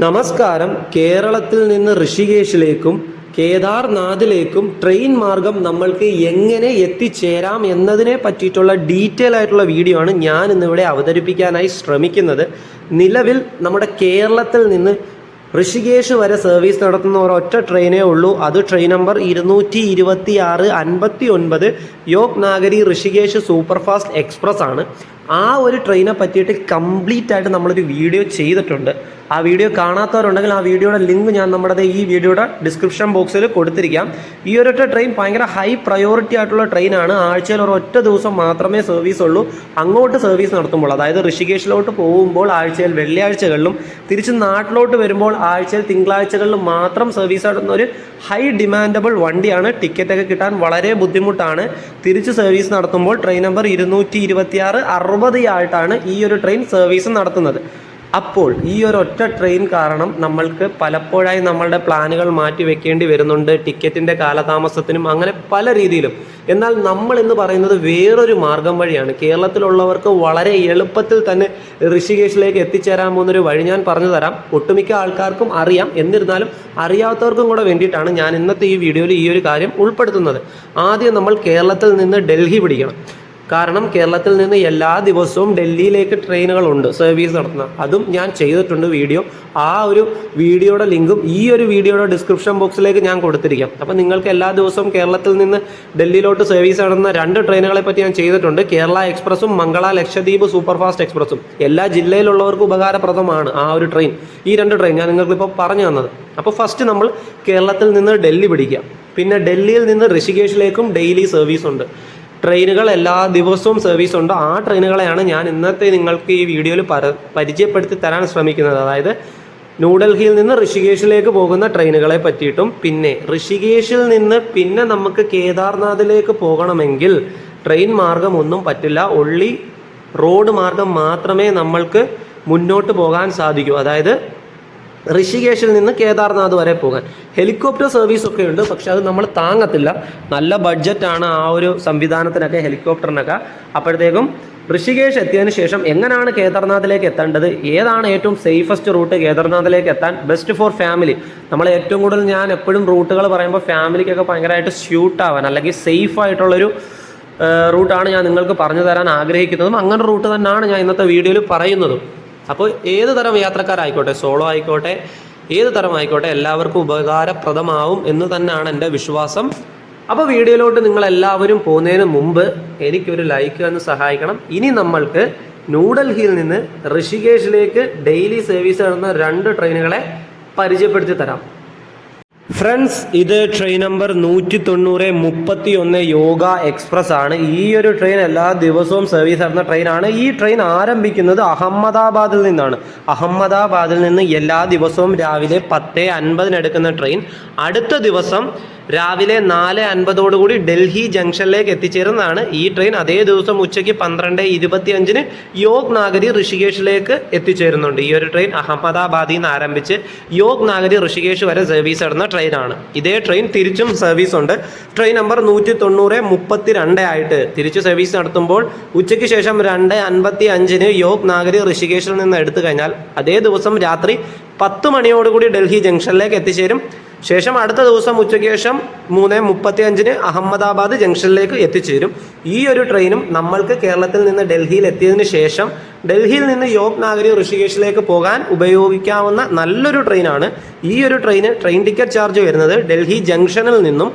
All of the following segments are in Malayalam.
നമസ്കാരം. കേരളത്തിൽ നിന്ന് ഋഷികേശിലേക്കും കേദാർനാഥിലേക്കും ട്രെയിൻ മാർഗം നമ്മൾക്ക് എങ്ങനെ എത്തിച്ചേരാം എന്നതിനെ പറ്റിയിട്ടുള്ള ഡീറ്റെയിൽ ആയിട്ടുള്ള വീഡിയോ ആണ് ഞാൻ ഇന്നിവിടെ അവതരിപ്പിക്കാനായി ശ്രമിക്കുന്നത്. നിലവിൽ നമ്മുടെ കേരളത്തിൽ നിന്ന് ഋഷികേശ് വരെ സർവീസ് നടത്തുന്ന ഒരൊറ്റ ട്രെയിനേ ഉള്ളൂ. അത് ട്രെയിൻ നമ്പർ ഇരുന്നൂറ്റി ഇരുപത്തി ആറ് അൻപത്തി ഒൻപത് യോഗ് നാഗരി ഋഷികേശ് സൂപ്പർഫാസ്റ്റ് എക്സ്പ്രസ് ആണ്. ആ ഒരു ട്രെയിനെ പറ്റിയിട്ട് കംപ്ലീറ്റ് ആയിട്ട് നമ്മളൊരു വീഡിയോ ചെയ്തിട്ടുണ്ട്. ആ വീഡിയോ കാണാത്തവരുണ്ടെങ്കിൽ ആ വീഡിയോയുടെ ലിങ്ക് ഞാൻ നമ്മുടെ ഈ വീഡിയോയുടെ ഡിസ്ക്രിപ്ഷൻ ബോക്സിൽ കൊടുത്തിരിക്കാം. ഈ ഒരൊറ്റ ട്രെയിൻ ഭയങ്കര ഹൈ പ്രയോറിറ്റി ആയിട്ടുള്ള ട്രെയിനാണ് ആഴ്ചയിൽ ഒരു ഒറ്റ ദിവസം മാത്രമേ സർവീസ് ഉള്ളൂ. അങ്ങോട്ട് സർവീസ് നടത്തുമ്പോൾ അതായത് ഋഷികേശിലോട്ട് പോകുമ്പോൾ ആഴ്ചയിൽ വെള്ളിയാഴ്ചകളിലും തിരിച്ച് നാട്ടിലോട്ട് വരുമ്പോൾ ആഴ്ചയിൽ തിങ്കളാഴ്ചകളിലും മാത്രം സർവീസ് നടത്തുന്ന ഒരു ഹൈ ഡിമാൻഡബിൾ വണ്ടിയാണ്. ടിക്കറ്റൊക്കെ കിട്ടാൻ വളരെ ബുദ്ധിമുട്ടാണ്. തിരിച്ച് സർവീസ് നടത്തുമ്പോൾ ട്രെയിൻ നമ്പർ ഇരുന്നൂറ്റി ഇരുപത്തിയാറ് അറുപത് ആയിട്ടാണ് ഈ ഒരു ട്രെയിൻ സർവീസ് നടത്തുന്നത്. അപ്പോൾ ഈ ഒരു ഒറ്റ ട്രെയിൻ കാരണം നമ്മൾക്ക് പലപ്പോഴായി നമ്മളുടെ പ്ലാനുകൾ മാറ്റി വെക്കേണ്ടി വരുന്നുണ്ട് ടിക്കറ്റിന്റെ കാലതാമസത്തിനും അങ്ങനെ പല രീതിയിലും. എന്നാൽ നമ്മൾ എന്ന് പറയുന്നത് വേറൊരു മാർഗം വഴിയാണ്. കേരളത്തിലുള്ളവർക്ക് വളരെ എളുപ്പത്തിൽ തന്നെ ഋഷികേശിലേക്ക് എത്തിച്ചേരാൻ പോകുന്നൊരു വഴി ഞാൻ പറഞ്ഞു തരാം. ഒട്ടുമിക്ക ആൾക്കാർക്കും അറിയാം. എന്നിരുന്നാലും അറിയാത്തവർക്കും കൂടെ വേണ്ടിയിട്ടാണ് ഞാൻ ഇന്നത്തെ ഈ വീഡിയോയിൽ ഈ ഒരു കാര്യം ഉൾപ്പെടുത്തുന്നത്. ആദ്യം നമ്മൾ കേരളത്തിൽ നിന്ന് ഡൽഹി പിടിക്കണം. കാരണം കേരളത്തിൽ നിന്ന് എല്ലാ ദിവസവും ഡൽഹിയിലേക്ക് ട്രെയിനുകളുണ്ട് സർവീസ് നടത്തുന്ന. അതും ഞാൻ ചെയ്തിട്ടുണ്ട് വീഡിയോ. ആ ഒരു വീഡിയോയുടെ ലിങ്കും ഈ ഒരു വീഡിയോയുടെ ഡിസ്ക്രിപ്ഷൻ ബോക്സിലേക്ക് ഞാൻ കൊടുത്തിരിക്കാം. അപ്പോൾ നിങ്ങൾക്ക് എല്ലാ ദിവസവും കേരളത്തിൽ നിന്ന് ഡൽഹിയിലോട്ട് സർവീസ് നടത്തുന്ന രണ്ട് ട്രെയിനുകളെ പറ്റി ഞാൻ ചെയ്തിട്ടുണ്ട്. കേരള എക്സ്പ്രസും മംഗള ലക്ഷദ്വീപ് സൂപ്പർ ഫാസ്റ്റ് എക്സ്പ്രസും. എല്ലാ ജില്ലയിലുള്ളവർക്ക് ഉപകാരപ്രദമാണ് ആ ഒരു ട്രെയിൻ. ഈ രണ്ട് ട്രെയിൻ ഞാൻ നിങ്ങൾക്കിപ്പോൾ പറഞ്ഞു തന്നത്. അപ്പോൾ ഫസ്റ്റ് നമ്മൾ കേരളത്തിൽ നിന്ന് ഡൽഹി പിടിക്കുക. പിന്നെ ഡൽഹിയിൽ നിന്ന് ഋഷികേശിലേക്കും ഡെയിലി സർവീസ് ഉണ്ട്. ട്രെയിനുകൾ എല്ലാ ദിവസവും സർവീസ് ഉണ്ട്. ആ ട്രെയിനുകളെയാണ് ഞാൻ ഇന്നത്തെ നിങ്ങൾക്ക് ഈ വീഡിയോയിൽ പര പരിചയപ്പെടുത്തി തരാൻ ശ്രമിക്കുന്നത്. അതായത് ന്യൂഡൽഹിയിൽ നിന്ന് ഋഷികേശിലേക്ക് പോകുന്ന ട്രെയിനുകളെ പറ്റിയിട്ടും പിന്നെ ഋഷികേശിൽ നിന്ന് പിന്നെ നമുക്ക് കേദാർനാഥിലേക്ക് പോകണമെങ്കിൽ ട്രെയിൻ മാർഗം ഒന്നും പറ്റില്ല. ഒള്ളി റോഡ് മാർഗം മാത്രമേ നമ്മൾക്ക് മുന്നോട്ട് പോകാൻ സാധിക്കൂ. അതായത് ഋഷികേശിൽ നിന്ന് കേദാർനാഥ് വരെ പോകാൻ. ഹെലികോപ്റ്റർ സർവീസ് ഒക്കെ ഉണ്ട് പക്ഷെ അത് നമ്മൾ താങ്ങത്തില്ല. നല്ല ബഡ്ജറ്റാണ് ആ ഒരു സംവിധാനത്തിനൊക്കെ ഹെലികോപ്റ്ററിനൊക്കെ. അപ്പോഴത്തേക്കും ഋഷികേശ് എത്തിയതിന് ശേഷം എങ്ങനെയാണ് കേദാർനാഥിലേക്ക് എത്തേണ്ടത്? ഏതാണ് ഏറ്റവും സേഫസ്റ്റ് റൂട്ട് കേദാർനാഥിലേക്ക് എത്താൻ? ബെസ്റ്റ് ഫോർ ഫാമിലി നമ്മൾ ഏറ്റവും കൂടുതൽ ഞാൻ എപ്പോഴും റൂട്ടുകൾ പറയുമ്പോൾ ഫാമിലിക്കൊക്കെ ഭയങ്കരമായിട്ട് സ്യൂട്ട് ആവാൻ അല്ലെങ്കിൽ സേഫ് ആയിട്ടുള്ളൊരു റൂട്ടാണ് ഞാൻ നിങ്ങൾക്ക് പറഞ്ഞു തരാൻ ആഗ്രഹിക്കുന്നതും അങ്ങനെ റൂട്ട് തന്നെയാണ് ഞാൻ ഇന്നത്തെ വീഡിയോയിൽ പറയുന്നതും. അപ്പോൾ ഏത് തരം യാത്രക്കാരായിക്കോട്ടെ സോളോ ആയിക്കോട്ടെ ഏത് തരം ആയിക്കോട്ടെ എല്ലാവർക്കും ഉപകാരപ്രദമാവും എന്ന് തന്നെയാണ് എന്റെ വിശ്വാസം. അപ്പോൾ വീഡിയോയിലോട്ട് നിങ്ങൾ എല്ലാവരും പോകുന്നതിന് മുമ്പ് എനിക്കൊരു ലൈക്ക് എന്ന് സഹായിക്കണം. ഇനി നമ്മൾക്ക് ന്യൂഡൽഹിയിൽ നിന്ന് ഋഷികേശിലേക്ക് ഡെയിലി സർവീസ് നടന്ന രണ്ട് ട്രെയിനുകളെ പരിചയപ്പെടുത്തി തരാം. ഫ്രണ്ട്സ് ഇത് ട്രെയിൻ നമ്പർ നൂറ്റി തൊണ്ണൂറ് മുപ്പത്തി ഒന്ന് യോഗ എക്സ്പ്രസ് ആണ്. ഈ ഒരു ട്രെയിൻ എല്ലാ ദിവസവും സർവീസ് നടത്തുന്ന ട്രെയിനാണ് ഈ ട്രെയിൻ ആരംഭിക്കുന്നത് അഹമ്മദാബാദിൽ നിന്നാണ്. അഹമ്മദാബാദിൽ നിന്ന് എല്ലാ ദിവസവും രാവിലെ പത്ത് അൻപതിന് എടുക്കുന്ന ട്രെയിൻ അടുത്ത ദിവസം രാവിലെ നാല് അൻപതോടുകൂടി ഡൽഹി ജംഗ്ഷനിലേക്ക് എത്തിച്ചേരുന്നതാണ് ഈ ട്രെയിൻ അതേ ദിവസം ഉച്ചയ്ക്ക് പന്ത്രണ്ട് ഇരുപത്തി അഞ്ചിന് യോഗ് നാഗരി ഋഷികേശിലേക്ക് എത്തിച്ചേരുന്നുണ്ട്. ഈ ഒരു ട്രെയിൻ അഹമ്മദാബാദിൽ നിന്ന് ആരംഭിച്ച് യോഗ് നാഗരി ഋഷികേശ് വരെ സർവീസ് നടന്ന ട്രെയിനാണ് ഇതേ ട്രെയിൻ തിരിച്ചും സർവീസ് ഉണ്ട്. ട്രെയിൻ നമ്പർ നൂറ്റി തൊണ്ണൂറ് മുപ്പത്തി രണ്ട് ആയിട്ട് തിരിച്ച് സർവീസ് നടത്തുമ്പോൾ ഉച്ചയ്ക്ക് ശേഷം രണ്ട് അൻപത്തി അഞ്ചിന് യോഗ് നാഗരി ഋഷികേശിൽ നിന്ന് എടുത്തു കഴിഞ്ഞാൽ അതേ ദിവസം രാത്രി പത്ത് മണിയോടുകൂടി ഡൽഹി ജംഗ്ഷനിലേക്ക് എത്തിച്ചേരും. ശേഷം അടുത്ത ദിവസം ഉച്ചയ്ക്ക് ശേഷം മൂന്ന് മുപ്പത്തി അഞ്ചിന് അഹമ്മദാബാദ് ജംഗ്ഷനിലേക്ക് എത്തിച്ചേരും. ഈ ഒരു ട്രെയിനും നമ്മൾക്ക് കേരളത്തിൽ നിന്ന് ഡൽഹിയിൽ എത്തിയതിന് ശേഷം ഡൽഹിയിൽ നിന്ന് യോഗ് നാഗരി ഋഷികേശിലേക്ക് പോകാൻ ഉപയോഗിക്കാവുന്ന നല്ലൊരു ട്രെയിനാണ്. ഈ ഒരു ട്രെയിന് ട്രെയിൻ ടിക്കറ്റ് ചാർജ് വരുന്നത് ഡൽഹി ജംഗ്ഷനിൽ നിന്നും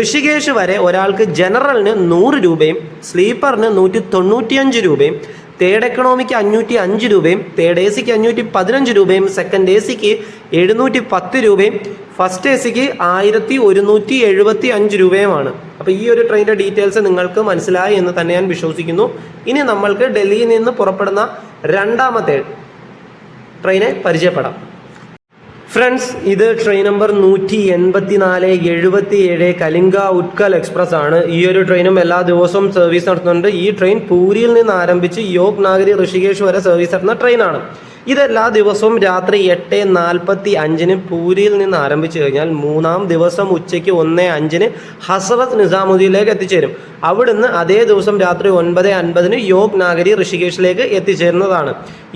ഋഷികേശ് വരെ ഒരാൾക്ക് ജനറലിന് നൂറ് രൂപയും സ്ലീപ്പറിന് നൂറ്റി തൊണ്ണൂറ്റിയഞ്ച് രൂപയും തേർഡ് എക്കണോമിക്ക് അഞ്ഞൂറ്റി അഞ്ച് രൂപയും തേർഡ് എ സിക്ക് അഞ്ഞൂറ്റി പതിനഞ്ച് രൂപയും സെക്കൻഡ് എ സിക്ക് എഴുന്നൂറ്റി പത്ത് രൂപയും ഫസ്റ്റ് എ സിക്ക് ആയിരത്തി ഒരുന്നൂറ്റി എഴുപത്തി അഞ്ച് രൂപയുമാണ്. അപ്പോൾ ഈ ഒരു ട്രെയിനിന്റെ ഡീറ്റെയിൽസ് നിങ്ങൾക്ക് മനസ്സിലായി എന്ന് തന്നെ ഞാൻ വിശ്വസിക്കുന്നു. ഇനി നമ്മൾക്ക് ഡൽഹിയിൽ നിന്ന് പുറപ്പെടുന്ന രണ്ടാമത്തെ ട്രെയിനെ പരിചയപ്പെടാം. ഫ്രണ്ട്സ് ഇത് ട്രെയിൻ നമ്പർ നൂറ്റി എൺപത്തി നാല് എഴുപത്തി ഏഴ് കലിംഗ ഉത്കൽ എക്സ്പ്രസ് ആണ്. ഈ ഒരു ട്രെയിനും എല്ലാ ദിവസവും സർവീസ് നടത്തുന്നുണ്ട്. ഈ ട്രെയിൻ പൂരിയിൽ നിന്ന് ആരംഭിച്ച് യോഗ് നാഗരി ഋഷികേഷ് വരെ സർവീസ് നടത്തുന്ന ട്രെയിനാണ് ഇതെല്ലാ ദിവസവും രാത്രി എട്ട് നാൽപ്പത്തി അഞ്ചിന് പൂരിയിൽ നിന്ന് ആരംഭിച്ചു കഴിഞ്ഞാൽ മൂന്നാം ദിവസം ഉച്ചയ്ക്ക് ഒന്ന് അഞ്ചിന് ഹസ്രത് നിസാമുദ്ദീനിലേക്ക് എത്തിച്ചേരും. അവിടുന്ന് അതേ ദിവസം രാത്രി ഒൻപത് അൻപതിന് യോഗ് നാഗരി ഋഷികേശിലേക്ക് എത്തിച്ചേരുന്നതാണ്.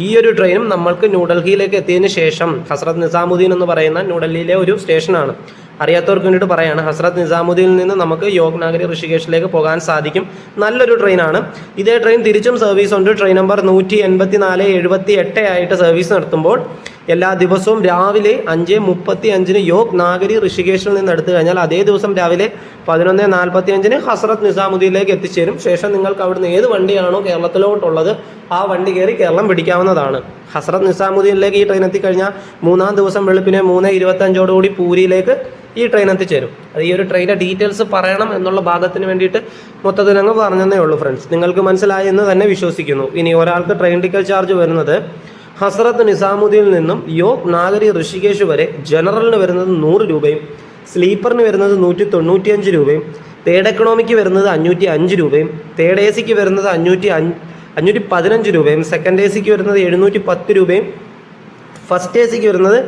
ഈ ഒരു ട്രെയിനും നമ്മൾക്ക് ന്യൂഡൽഹിയിലേക്ക് എത്തിയതിന് ശേഷം ഹസ്രത് നിസാമുദ്ദീൻ എന്ന് പറയുന്ന ന്യൂഡൽഹിയിലെ ഒരു സ്റ്റേഷനാണ്. അറിയാത്തവർക്ക് വേണ്ടിയിട്ട് പറയാണ്. ഹസ്രത്ത് നിസാമുദ്ദീനിൽ നിന്ന് നമുക്ക് യോഗ് നാഗരി ഋഷികേശിലേക്ക് പോകാൻ സാധിക്കും. നല്ലൊരു ട്രെയിനാണ്. ഇതേ ട്രെയിൻ തിരിച്ചും സർവീസ് ഉണ്ട്. ട്രെയിൻ നമ്പർ നൂറ്റി എൺപത്തി നാല് എഴുപത്തി എട്ട് ആയിട്ട് സർവീസ് നടത്തുമ്പോൾ എല്ലാ ദിവസവും രാവിലെ അഞ്ച് മുപ്പത്തി അഞ്ചിന് യോഗ് നാഗരി ഋഷികേശിൽ നിന്ന് എടുത്തു കഴിഞ്ഞാൽ അതേ ദിവസം രാവിലെ പതിനൊന്ന് നാൽപ്പത്തി അഞ്ചിന് ഹസ്രത്ത് നിസാമുദ്ദീനിലേക്ക് എത്തിച്ചേരും. ശേഷം നിങ്ങൾക്ക് അവിടുന്ന് ഏത് വണ്ടിയാണോ കേരളത്തിലോട്ടുള്ളത് ആ വണ്ടി കയറി കേരളം പിടിക്കാവുന്നതാണ്. ഹസ്രത്ത് നിസാമുദ്ദീനിലേക്ക് ഈ ട്രെയിൻ എത്തിക്കഴിഞ്ഞാൽ മൂന്നാം ദിവസം വെളുപ്പിനെ മൂന്ന് ഇരുപത്തഞ്ചോടുകൂടി പൂരിയിലേക്ക് ഈ ട്രെയിൻ എത്തിച്ചേരും. അത് ഈ ഒരു ട്രെയിനിന്റെ ഡീറ്റെയിൽസ് പറയണം എന്നുള്ള ഭാഗത്തിന് വേണ്ടിയിട്ട് മൊത്തത്തിൽ അങ്ങ് പറഞ്ഞതേ ഉള്ളൂ ഫ്രണ്ട്സ് നിങ്ങൾക്ക് മനസ്സിലായി എന്ന് തന്നെ വിശ്വസിക്കുന്നു. ഇനി ഒരാൾക്ക് ട്രെയിൻ ടിക്കറ്റ് ചാർജ് വരുന്നത് ഹസ്രത്ത് നിസാമുദ്ദീനിൽ നിന്നും യോഗ് നാഗരി ഋഷികേശ് വരെ ജനറലിന് വരുന്നത് നൂറ് രൂപയും സ്ലീപ്പറിന് വരുന്നത് നൂറ്റി തൊണ്ണൂറ്റിയഞ്ച് രൂപയും തേഡ് എക്കണോമിക്ക് വരുന്നത് അഞ്ഞൂറ്റി അഞ്ച് രൂപയും തേഡ് എ സിക്ക് വരുന്നത് അഞ്ഞൂറ്റി അഞ്ഞൂറ്റി പതിനഞ്ച് രൂപയും സെക്കൻഡ് എ സിക്ക് വരുന്നത് എഴുന്നൂറ്റി പത്ത് രൂപയും ഫസ്റ്റ് എ സിക്ക് വരുന്നത്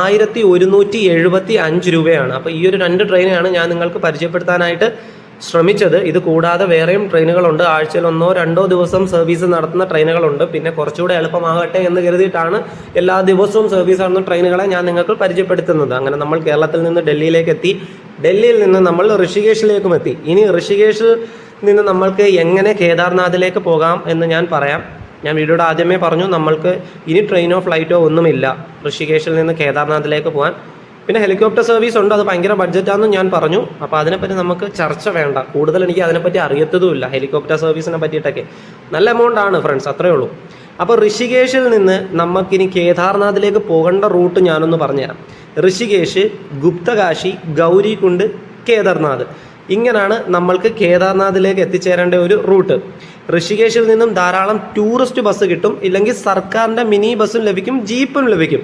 ആയിരത്തി ഒരുന്നൂറ്റി എഴുപത്തി അഞ്ച് രൂപയാണ്. അപ്പോൾ ഈ ഒരു രണ്ട് ട്രെയിനാണ് ഞാൻ നിങ്ങൾക്ക് പരിചയപ്പെടുത്താനായിട്ട് ശ്രമിച്ചത്. ഇത് കൂടാതെ വേറെയും ട്രെയിനുകളുണ്ട്. ആഴ്ചയിൽ ഒന്നോ രണ്ടോ ദിവസം സർവീസ് നടത്തുന്ന ട്രെയിനുകളുണ്ട്. പിന്നെ കുറച്ചുകൂടെ എളുപ്പമാകട്ടെ എന്ന് കരുതിയിട്ടാണ് എല്ലാ ദിവസവും സർവീസ് നടത്തുന്ന ട്രെയിനുകളെ ഞാൻ നിങ്ങൾക്ക് പരിചയപ്പെടുത്തുന്നത്. അങ്ങനെ നമ്മൾ കേരളത്തിൽ നിന്ന് ഡൽഹിയിലേക്ക് എത്തി. ഡൽഹിയിൽ നിന്ന് നമ്മൾ ഋഷികേശിലേക്കും എത്തി. ഇനി ഋഷികേശിൽ നിന്ന് നമ്മൾക്ക് എങ്ങനെ കേദാർനാഥിലേക്ക് പോകാം എന്ന് ഞാൻ പറയാം. ഞാൻ വീഡിയോയുടെ ആദ്യമേ പറഞ്ഞു നമ്മൾക്ക് ഇനി ട്രെയിനോ ഫ്ലൈറ്റോ ഒന്നുമില്ല. ഋഷികേശിൽ നിന്ന് കേദാർനാഥിലേക്ക് പോകാൻ. പിന്നെ ഹെലികോപ്റ്റർ സർവീസ് ഉണ്ട് അത് ഭയങ്കര ബഡ്ജറ്റാണെന്ന് ഞാൻ പറഞ്ഞു. അപ്പോൾ അതിനെപ്പറ്റി നമുക്ക് ചർച്ച വേണ്ട. കൂടുതൽ എനിക്ക് അതിനെപ്പറ്റി അറിയത്തതുമില്ല ഹെലികോപ്റ്റർ സർവീസിനെ പറ്റിയിട്ടൊക്കെ. നല്ല എമൗണ്ട് ആണ് ഫ്രണ്ട്സ് അത്രേ ഉള്ളൂ. അപ്പോൾ ഋഷികേശിൽ നിന്ന് നമുക്കിനി കേദാർനാഥിലേക്ക് പോകേണ്ട റൂട്ട് ഞാനൊന്ന് പറഞ്ഞുതരാം. ഋഷികേശ് ഗുപ്തകാശി ഗൗരികുണ്ട് കേദാർനാഥ്. ഇങ്ങനെയാണ് നമ്മൾക്ക് കേദാർനാഥിലേക്ക് എത്തിച്ചേരേണ്ട ഒരു റൂട്ട് ഋഷികേശിൽ നിന്നും ധാരാളം ടൂറിസ്റ്റ് ബസ് കിട്ടും ഇല്ലെങ്കിൽ സർക്കാരിന്റെ മിനി ബസ്സും ലഭിക്കും ജീപ്പും ലഭിക്കും.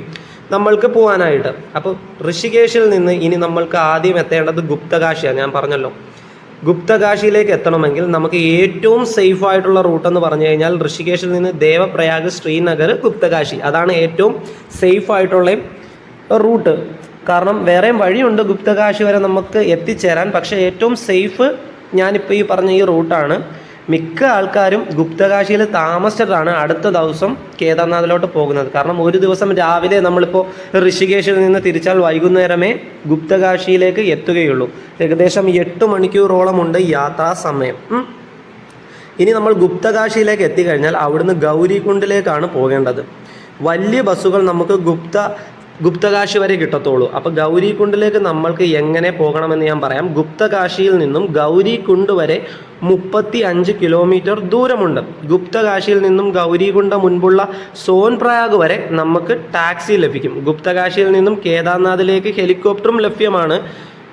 നമ്മൾക്ക് പോകാനായിട്ട് അപ്പോൾ ഋഷികേശിൽ നിന്ന് ഇനി നമ്മൾക്ക് ആദ്യം എത്തേണ്ടത് ഗുപ്തകാശിയാണ്. ഞാൻ പറഞ്ഞല്ലോ. ഗുപ്തകാശിയിലേക്ക് എത്തണമെങ്കിൽ നമുക്ക് ഏറ്റവും സേഫ് ആയിട്ടുള്ള റൂട്ട് എന്ന് പറഞ്ഞു കഴിഞ്ഞാൽ ഋഷികേശിൽ നിന്ന് ദേവപ്രയാഗ് ശ്രീനഗർ ഗുപ്തകാശി. അതാണ് ഏറ്റവും സേഫ് ആയിട്ടുള്ള റൂട്ട് കാരണം വേറെയും വഴിയുണ്ട് ഗുപ്തകാശി വരെ നമുക്ക് എത്തിച്ചേരാൻ. പക്ഷേ ഏറ്റവും സേഫ് ഞാനിപ്പോൾ ഈ പറഞ്ഞ ഈ റൂട്ടാണ് മിക്ക ആൾക്കാരും ഗുപ്തകാശിയിൽ താമസിച്ചിട്ടാണ് അടുത്ത ദിവസം കേദാർനാഥിലോട്ട് പോകുന്നത്. കാരണം ഒരു ദിവസം രാവിലെ നമ്മളിപ്പോൾ ഋഷികേശിൽ നിന്ന് തിരിച്ചാൽ വൈകുന്നേരമേ ഗുപ്തകാശിയിലേക്ക് എത്തുകയുള്ളൂ. ഏകദേശം എട്ട് മണിക്കൂറോളമുണ്ട് യാത്രാ സമയം. ഇനി നമ്മൾ ഗുപ്തകാശിയിലേക്ക് എത്തിക്കഴിഞ്ഞാൽ അവിടുന്ന് ഗൗരികുണ്ടിലേക്കാണ് പോകേണ്ടത്. വലിയ ബസ്സുകൾ നമുക്ക് ഗുപ്ത ഗുപ്തകാശി വരെ കിട്ടത്തുള്ളൂ. അപ്പോൾ ഗൗരിക്കുണ്ടിലേക്ക് നമ്മൾക്ക് എങ്ങനെ പോകണമെന്ന് ഞാൻ പറയാം. ഗുപ്തകാശിയിൽ നിന്നും ഗൗരിക്കുണ്ട് വരെ മുപ്പത്തി അഞ്ച് കിലോമീറ്റർ ദൂരമുണ്ട്. ഗുപ്തകാശിയിൽ നിന്നും ഗൗരികുണ്ട മുൻപുള്ള സോൻപ്രയാഗ് വരെ നമുക്ക് ടാക്സി ലഭിക്കും. ഗുപ്തകാശിയിൽ നിന്നും കേദാർനാഥിലേക്ക് ഹെലികോപ്റ്ററും ലഭ്യമാണ്.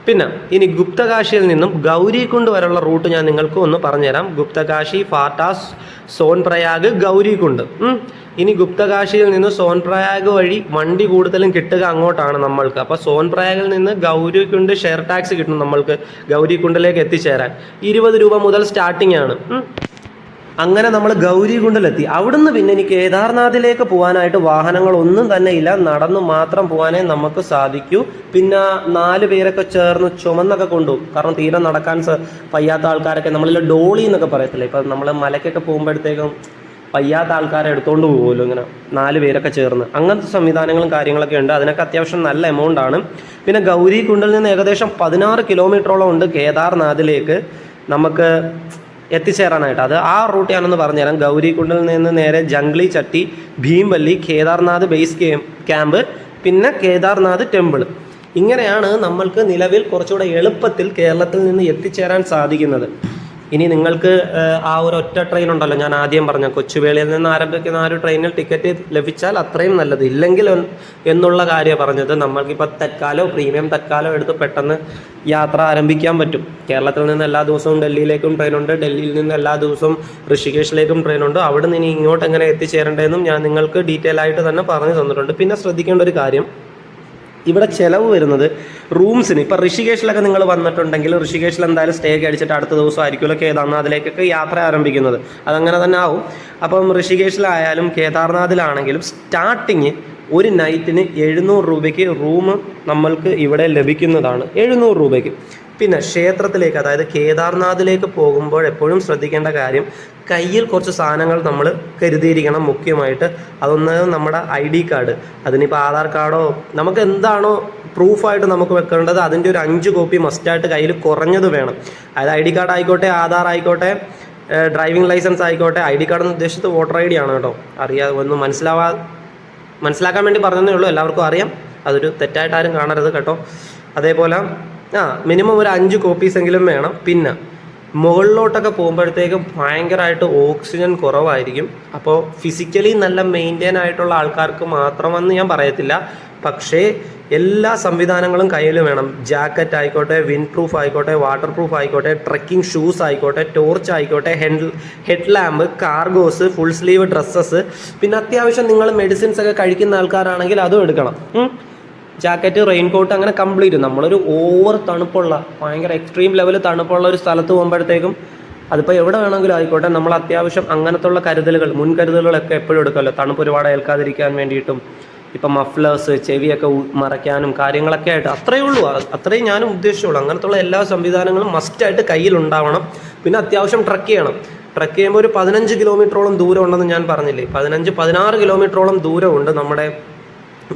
പിന്നെ ഇനി ഗുപ്തകാശിയിൽ നിന്നും ഗൗരിക്കുണ്ട് വരെയുള്ള റൂട്ട് ഞാൻ നിങ്ങൾക്ക് ഒന്ന് പറഞ്ഞുതരാം. ഗുപ്തകാശി ഫാട്ടാസ് സോൻപ്രയാഗ് ഗൗരികുണ്ട് ഉം. ഇനി ഗുപ്തകാശിയിൽ നിന്ന് സോൻപ്രയാഗ് വഴി വണ്ടി കൂടുതലും കിട്ടുക അങ്ങോട്ടാണ് നമ്മൾക്ക്. അപ്പോൾ സോൻപ്രയാഗിൽ നിന്ന് ഗൗരികുണ്ട് ഷെയർ ടാക്സ് കിട്ടും നമ്മൾക്ക് ഗൗരികുണ്ടിലേക്ക് എത്തിച്ചേരാൻ. ഇരുപത് രൂപ മുതൽ സ്റ്റാർട്ടിംഗ് ആണ്. അങ്ങനെ നമ്മൾ ഗൗരികുണ്ടിലെത്തി. അവിടുന്ന് പിന്നെ എനിക്ക് കേദാർനാഥിലേക്ക് പോകാനായിട്ട് വാഹനങ്ങൾ ഒന്നും തന്നെ ഇല്ല. നടന്നു മാത്രം പോകാനേ നമുക്ക് സാധിക്കൂ. പിന്നെ നാല് പേരൊക്കെ ചേർന്ന് ചുമന്നൊക്കെ കൊണ്ടുപോകും കാരണം തീരെ നടക്കാൻ പയ്യാത്ത ആൾക്കാരൊക്കെ നമ്മളിൽ ഡോളി എന്നൊക്കെ പറയത്തില്ലേ? ഇപ്പം നമ്മൾ മലക്കൊക്കെ പോകുമ്പോഴത്തേക്കും വയ്യാത്ത ആൾക്കാരെ എടുത്തുകൊണ്ട് പോകുമല്ലോ ഇങ്ങനെ. നാല് പേരൊക്കെ ചേർന്ന്. അങ്ങനത്തെ സംവിധാനങ്ങളും കാര്യങ്ങളൊക്കെ ഉണ്ട്. അതിനൊക്കെ അത്യാവശ്യം നല്ല എമൗണ്ട് ആണ്. പിന്നെ ഗൗരി കുണ്ടിൽ നിന്ന് ഏകദേശം പതിനാറ് കിലോമീറ്ററോളം ഉണ്ട് കേദാർനാഥിലേക്ക്. നമുക്ക് എത്തിച്ചേരാനായിട്ട്. അത് ആ റൂട്ട് ഞാനൊന്ന് പറഞ്ഞുതരാം. ഗൗരിക്കുണ്ടിൽ നിന്ന് നേരെ ജംഗ്ലി ചട്ടി ഭീംവല്ലി കേദാർനാഥ് ബേസ് ക്യാമ്പ് പിന്നെ കേദാർനാഥ് ടെമ്പിൾ ഇങ്ങനെയാണ് നമ്മൾക്ക് നിലവിൽ കുറച്ചുകൂടെ എളുപ്പത്തിൽ കേരളത്തിൽ നിന്ന് എത്തിച്ചേരാൻ സാധിക്കുന്നത്. ഇനി നിങ്ങൾക്ക് ആ ഒരു ഒറ്റ ട്രെയിൻ ഉണ്ടല്ലോ. ഞാൻ ആദ്യം പറഞ്ഞ കൊച്ചുവേളിയിൽ നിന്ന് ആരംഭിക്കുന്ന ആ ഒരു ട്രെയിനിൽ ടിക്കറ്റ് ലഭിച്ചാൽ അത്രയും നല്ലത്. ഇല്ലെങ്കിൽ എന്നുള്ള കാര്യം പറഞ്ഞത്. നമ്മൾക്കിപ്പോൾ തൽക്കാലോ പ്രീമിയം തൽക്കാലോ എടുത്ത് പെട്ടെന്ന് യാത്ര ആരംഭിക്കാൻ പറ്റും. കേരളത്തിൽ നിന്ന് എല്ലാ ദിവസവും ഡൽഹിയിലേക്കും ട്രെയിനുണ്ട് ഡൽഹിയിൽ നിന്ന് എല്ലാ ദിവസവും ഋഷികേശിലേക്കും ട്രെയിനുണ്ട് അവിടെ നിന്ന് ഇനി ഇങ്ങോട്ട് എങ്ങനെ എത്തിച്ചേരേണ്ടതെന്നും ഞാൻ നിങ്ങൾക്ക് ഡീറ്റെയിൽ ആയിട്ട് തന്നെ പറഞ്ഞു തന്നിട്ടുണ്ട്. പിന്നെ ശ്രദ്ധിക്കേണ്ട ഒരു കാര്യം ഇവിടെ ചിലവ് വരുന്നത് റൂംസിന്. ഇപ്പം ഋഷികേശിലൊക്കെ നിങ്ങൾ വന്നിട്ടുണ്ടെങ്കിൽ ഋഷികേശിൽ എന്തായാലും സ്റ്റേ ഒക്കെ അടിച്ചിട്ട് അടുത്ത ദിവസം ആയിരിക്കുമല്ലോ കേദാർനാഥിലേക്കൊക്കെ യാത്ര ആരംഭിക്കുന്നത്. അതങ്ങനെ തന്നെ ആവും. അപ്പം ഋഷികേശിലായാലും കേദാർനാഥിലാണെങ്കിലും സ്റ്റാർട്ടിങ് ഒരു നൈറ്റിന് എഴുന്നൂറ് രൂപയ്ക്ക് റൂം നമ്മൾക്ക് ഇവിടെ ലഭിക്കുന്നതാണ്. എഴുന്നൂറ് രൂപയ്ക്ക്. പിന്നെ ക്ഷേത്രത്തിലേക്ക് അതായത് കേദാർനാഥിലേക്ക് പോകുമ്പോൾ എപ്പോഴും ശ്രദ്ധിക്കേണ്ട കാര്യം കയ്യിൽ കുറച്ച് സാധനങ്ങൾ നമ്മൾ കരുതിയിരിക്കണം മുഖ്യമായിട്ട്. അതൊന്ന് നമ്മുടെ ഐ ഡി കാർഡ്. അതിനിപ്പോൾ ആധാർ കാർഡോ നമുക്ക് എന്താണോ പ്രൂഫായിട്ട് നമുക്ക് വെക്കേണ്ടത് അതിന്റെ ഒരു അഞ്ച് കോപ്പി മസ്റ്റായിട്ട് കയ്യിൽ കുറഞ്ഞത് വേണം. അതായത് ഐ ഡി കാർഡ് ആയിക്കോട്ടെ ആധാർ ആയിക്കോട്ടെ ഡ്രൈവിംഗ് ലൈസൻസ് ആയിക്കോട്ടെ ഐ ഡി കാർഡ് എന്ന് ഉദ്ദേശിച്ചത് വോട്ടർ ഐ ഡി ആണ് കേട്ടോ. അറിയാതെ ഒന്നും മനസ്സിലാവാ മനസ്സിലാക്കാൻ വേണ്ടി പറഞ്ഞതേ ഉള്ളൂ എല്ലാവർക്കും അറിയാം. അതൊരു തെറ്റായിട്ട് ആരും കാണരുത് കേട്ടോ. അതേപോലെ ആ മിനിമം ഒരു അഞ്ച് കോപ്പീസ് എങ്കിലും വേണം. പിന്നെ മുകളിലോട്ടൊക്കെ പോകുമ്പോഴത്തേക്കും ഭയങ്കരമായിട്ട് ഓക്സിജൻ കുറവായിരിക്കും. അപ്പോൾ ഫിസിക്കലി നല്ല മെയിന്റെയിൻ ആയിട്ടുള്ള ആൾക്കാർക്ക് മാത്രമെന്ന് ഞാൻ പറയത്തില്ല. പക്ഷേ എല്ലാ സംവിധാനങ്ങളും കയ്യിൽ വേണം. ജാക്കറ്റ് ആയിക്കോട്ടെ വിൻഡ് പ്രൂഫ് ആയിക്കോട്ടെ വാട്ടർ പ്രൂഫ് ആയിക്കോട്ടെ ട്രക്കിംഗ് ഷൂസ് ആയിക്കോട്ടെ ടോർച്ച് ആയിക്കോട്ടെ head head lamp cargos full sleeve dresses പിന്നെ അത്യാവശ്യം നിങ്ങൾ മെഡിസിൻസ് ഒക്കെ കഴിക്കുന്ന ആൾക്കാരാണെങ്കിൽ അതും എടുക്കണം. ജാക്കറ്റ് റെയിൻകോട്ട് അങ്ങനെ കംപ്ലീറ്റ് നമ്മളൊരു ഓവർ തണുപ്പുള്ള ഭയങ്കര എക്സ്ട്രീം ലെവൽ തണുപ്പുള്ള ഒരു സ്ഥലത്ത് പോകുമ്പോഴത്തേക്കും അതിപ്പോൾ എവിടെ വേണമെങ്കിലും ആയിക്കോട്ടെ. നമ്മൾ അത്യാവശ്യം അങ്ങനത്തുള്ള കരുതലുകൾ മുൻകരുതലുകളൊക്കെ എപ്പോഴും എടുക്കുമല്ലോ. തണുപ്പ് ഒരുപാട് ഏൽക്കാതിരിക്കാൻ വേണ്ടിയിട്ടും ഇപ്പം മഫ്ലേഴ്സ് ചെവിയൊക്കെ മറയ്ക്കാനും കാര്യങ്ങളൊക്കെ ആയിട്ട് അത്രയേ ഉള്ളൂ. അത് അത്രയും ഞാനും ഉദ്ദേശിച്ചുള്ളൂ. അങ്ങനത്തുള്ള എല്ലാ സംവിധാനങ്ങളും മസ്റ്റായിട്ട് കയ്യിൽ ഉണ്ടാവണം. പിന്നെ അത്യാവശ്യം ട്രക്ക് ചെയ്യണം. ട്രക്ക് ചെയ്യുമ്പോൾ ഒരു പതിനഞ്ച് കിലോമീറ്ററോളം ദൂരം ഉണ്ടെന്ന് ഞാൻ പറഞ്ഞില്ലേ? പതിനഞ്ച് പതിനാറ് കിലോമീറ്ററോളം ദൂരമുണ്ട് നമ്മുടെ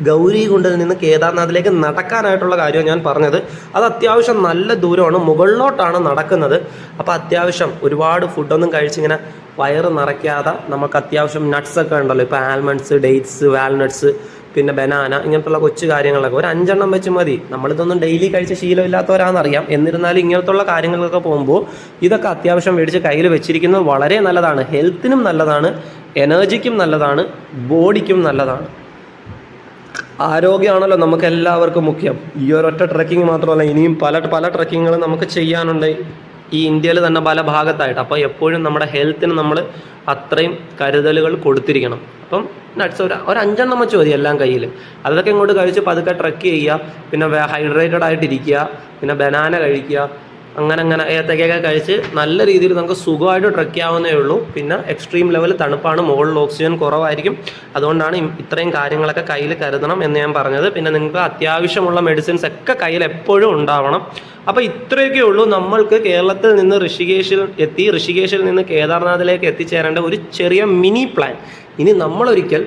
ഗൗരികുണ്ടിൽ നിന്ന് കേദാർനാഥിലേക്ക് നടക്കാനായിട്ടുള്ള കാര്യം ഞാൻ പറഞ്ഞത്. അത് അത്യാവശ്യം നല്ല ദൂരമാണ്. മുകളിലോട്ടാണ് നടക്കുന്നത്. അപ്പോൾ അത്യാവശ്യം ഒരുപാട് ഫുഡൊന്നും കഴിച്ചിങ്ങനെ വയറ് നിറയ്ക്കാതെ നമുക്ക് അത്യാവശ്യം നട്ട്സ് ഒക്കെ ഉണ്ടല്ലോ. ഇപ്പോൾ ആൽമണ്ട്സ് ഡേറ്റ്സ് വാൽനട്ട്സ് പിന്നെ ബനാന ഇങ്ങനത്തുള്ള കൊച്ചു കാര്യങ്ങളൊക്കെ. ഒരു അഞ്ചെണ്ണം വെച്ച് മതി. നമ്മളിതൊന്നും ഡെയിലി കഴിച്ച ശീലമില്ലാത്തവരാണെന്നറിയാം എന്നിരുന്നാലും ഇങ്ങനത്തുള്ള കാര്യങ്ങളൊക്കെ പോകുമ്പോൾ ഇതൊക്കെ അത്യാവശ്യം മേടിച്ച് കയ്യിൽ വെച്ചിരിക്കുന്നത് വളരെ നല്ലതാണ്. ഹെൽത്തിനും നല്ലതാണ്. എനർജിക്കും നല്ലതാണ്. ബോഡിക്കും നല്ലതാണ്. ആരോഗ്യമാണല്ലോ നമുക്ക് എല്ലാവർക്കും മുഖ്യം. ഈ ഒരൊറ്റ ട്രക്കിംഗ് മാത്രമല്ല ഇനിയും പല പല ട്രക്കിങ്ങുകളും നമുക്ക് ചെയ്യാനുണ്ട്. ഈ ഇന്ത്യയിൽ തന്നെ പല ഭാഗത്തായിട്ട്. അപ്പോൾ എപ്പോഴും നമ്മുടെ ഹെൽത്തിന് നമ്മൾ അത്രയും കരുതലുകൾ കൊടുത്തിരിക്കണം. അപ്പം നട്ട്സ് ഒരു ഒരു അഞ്ചെണ്ണം വെച്ച് മതി എല്ലാം കയ്യിൽ. അതൊക്കെ ഇങ്ങോട്ട് കഴിച്ച് പതുക്കെ ട്രക്ക് ചെയ്യുക. പിന്നെ ഹൈഡ്രേറ്റഡ് ആയിട്ടിരിക്കുക പിന്നെ ബനാന കഴിക്കുക. അങ്ങനെ അങ്ങനെ ഏത്തക്കയൊക്കെ കഴിച്ച് നല്ല രീതിയിൽ നമുക്ക് സുഖമായിട്ട് ട്രക്ക് ചെയ്യാവുന്നേ ഉള്ളൂ. പിന്നെ എക്സ്ട്രീം ലെവൽ തണുപ്പാണ് മുകളിൽ ഓക്സിജൻ കുറവായിരിക്കും. അതുകൊണ്ടാണ് ഇത്രയും കാര്യങ്ങളൊക്കെ കയ്യിൽ കരുതണം എന്ന് ഞാൻ പറഞ്ഞത്. പിന്നെ നിങ്ങൾക്ക് അത്യാവശ്യമുള്ള മെഡിസിൻസ് ഒക്കെ കയ്യിൽ എപ്പോഴും ഉണ്ടാവണം. അപ്പോൾ ഇത്രയൊക്കെ ഉള്ളൂ. നമ്മൾക്ക് കേരളത്തിൽ നിന്ന് ഋഷികേശിൽ എത്തി ഋഷികേശിൽ നിന്ന് കേദാർനാഥിലേക്ക് എത്തിച്ചേരേണ്ട ഒരു ചെറിയ മിനി പ്ലാൻ ഇനി നമ്മളൊരിക്കൽ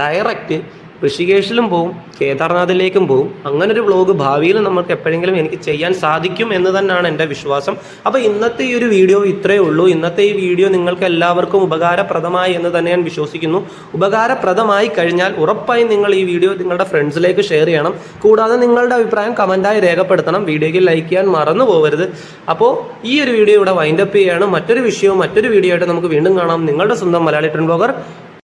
ഡയറക്റ്റ് ഋഷികേശിലും പോവും കേദാർനാഥിലേക്കും പോവും. അങ്ങനെ ഒരു വ്ലോഗ് ഭാവിയിൽ നമുക്ക് എപ്പോഴെങ്കിലും എനിക്ക് ചെയ്യാൻ സാധിക്കും എന്ന് തന്നെയാണ് എന്റെ വിശ്വാസം. അപ്പോൾ ഇന്നത്തെ ഈ ഒരു വീഡിയോ ഇത്രയേ ഉള്ളൂ. ഇന്നത്തെ ഈ വീഡിയോ നിങ്ങൾക്ക് എല്ലാവർക്കും ഉപകാരപ്രദമായി എന്ന് തന്നെ ഞാൻ വിശ്വസിക്കുന്നു. ഉപകാരപ്രദമായി കഴിഞ്ഞാൽ ഉറപ്പായും നിങ്ങൾ ഈ വീഡിയോ നിങ്ങളുടെ ഫ്രണ്ട്സിലേക്ക് ഷെയർ ചെയ്യണം. കൂടാതെ നിങ്ങളുടെ അഭിപ്രായം കമന്റായി രേഖപ്പെടുത്തണം. വീഡിയോയ്ക്ക് ലൈക്ക് ചെയ്യാൻ മറന്നു പോകരുത്. അപ്പോൾ ഈ ഒരു വീഡിയോ ഇവിടെ വൈൻഡപ്പ് ചെയ്യുകയാണ്. മറ്റൊരു വിഷയവും മറ്റൊരു വീഡിയോ ആയിട്ട് നമുക്ക് വീണ്ടും കാണാം. നിങ്ങളുടെ സ്വന്തം മലയാളി ട്രെൻഡ് ബ്ലോഗർ